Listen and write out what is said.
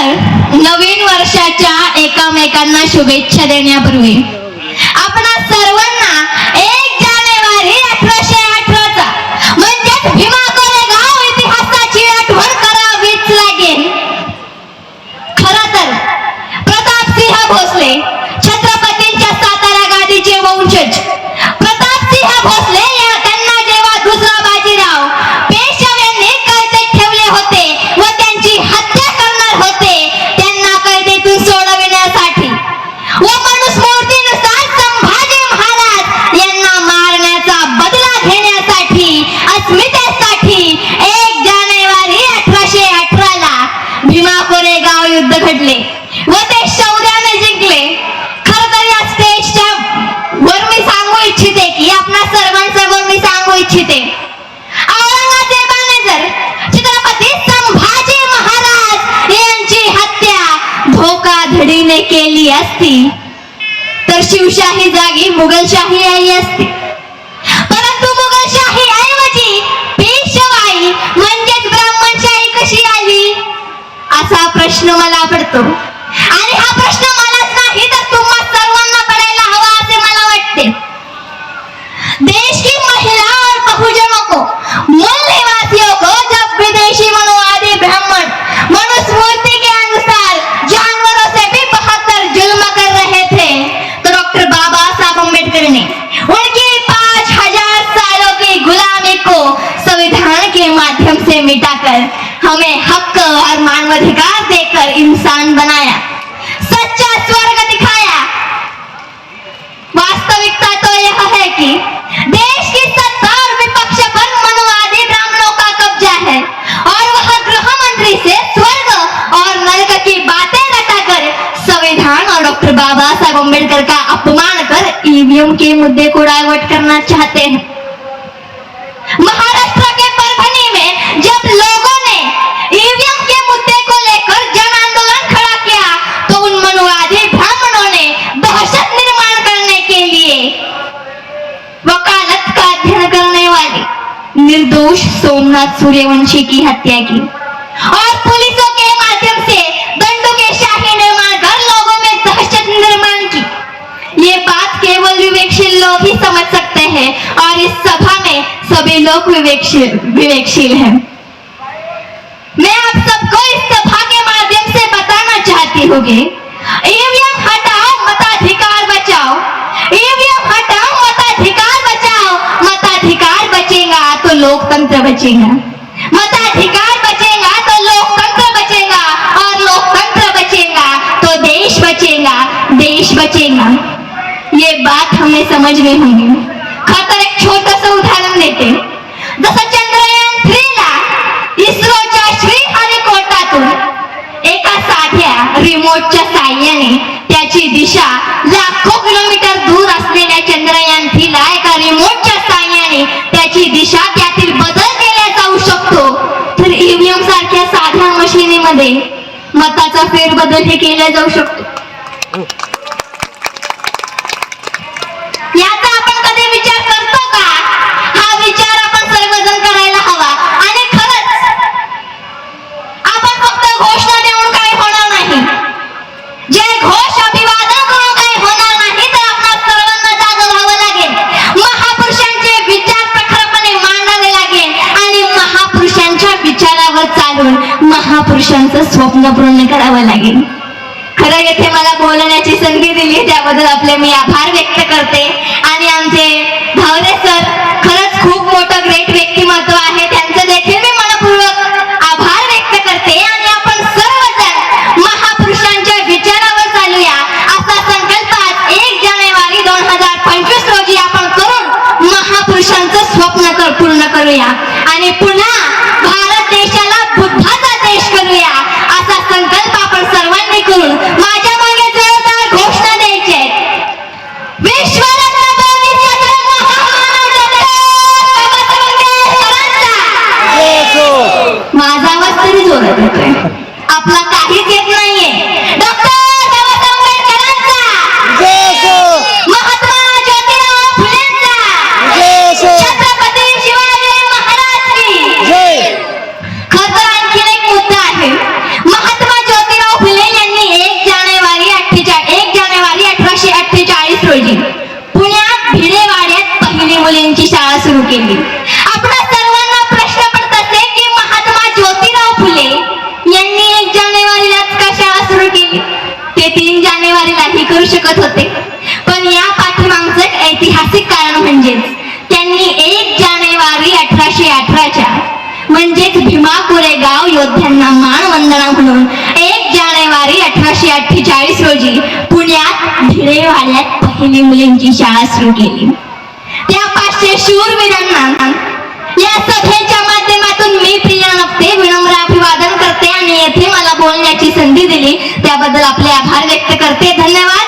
तर नवीन वर्षाच्या एकामेकांना शुभेच्छा देण्यापूर्वी आपणा सर्वांना एक जानेवारी अठराशे अठराचा म्हणजेच आली असती तर शिवशाही जागी मुघलशाही आली असती. परंतु मुघलशाही ऐवजी पेशवाई म्हणजेच ब्राह्मणशाही कशी आली? असा प्रश्न मला पडतो. मिटाकर हमें हक और मानवाधिकार देकर इंसान बनाया। सच्चा स्वर्ग दिखाया। वास्तविकता तो यह है कि देश की सत्ता और विपक्ष पर मनुवादी ब्राह्मणों का कब्जा है और वह गृह मंत्री से स्वर्ग और नरक की बातें रटाकर संविधान और डॉक्टर बाबा साहब अंबेडकर का अपमान कर ईवीएम के मुद्दे को डाइवर्ट करना चाहते हैं। महाराष्ट्र निर्दोष सोमनाथ सूर्यवंशी की हत्या की। और पुलिसों के माध्यम से दंडों के शाही निर्माण कर लोगों में दहशत निर्माण की। ये बात केवल विवेकशील लोग ही समझ सकते हैं और इस सभा में सभी लोग विवेकशील विवेकशील हैं। मैं आप सबको इस सभा के माध्यम से बताना चाहती हूँ ईवीएम हटाओ मताधिकार बचाओ ईवीएम हटाओ मताधिकार बचाओ मताधिकार बचेगा तो लोकतंत्र बचेगा। मताधिकार बचेगा तो लोकतंत्र बचेगा और लोकतंत्र बचेगा तो देश बचेगा देश बचेगा। ये बात हमें समझनी होगी। खतर एक छोटस उदाहरण देते जसं चंद्रयान थ्रीला इस्रोच्या श्रीहरिकोटातून एका साध्या रिमोटच्या साह्याने त्याची दिशा मताचा फेरबदल हे केला जाऊ शकतो. महापुरुषांचं स्वप्न पूर्ण करावं लागेल. खरं येथे मला बोलण्याची संधी दिली त्याबद्दल आपले मी आभार व्यक्त करते. माझा आवाज तरी जोरात येतोय. आपला तीन जानेवारीला जानेवारीलाही करू शकत होते. पण या पाठीमागचं एक ऐतिहासिक कारण म्हणजेच त्यांनी एक जानेवारी अठराशे अठराच्या म्हणजेच भीमा कोरेगाव योद्ध्यांना मानवंदना म्हणून एक जानेवारी अठराशे अठ्ठेचाळीस रोजी पुण्यात भिडेवाड्यात पहिली मुलींची शाळा सुरू केली. त्या पाचशे शूरवीरांना या सभेच्या माध्यमातून मी प्रिया नक्ते विनम्र अभिवादन करते आणि येथे मला बोलण्याची संधी दिली. त्याबद्दल आपले आभार व्यक्त करते. धन्यवाद.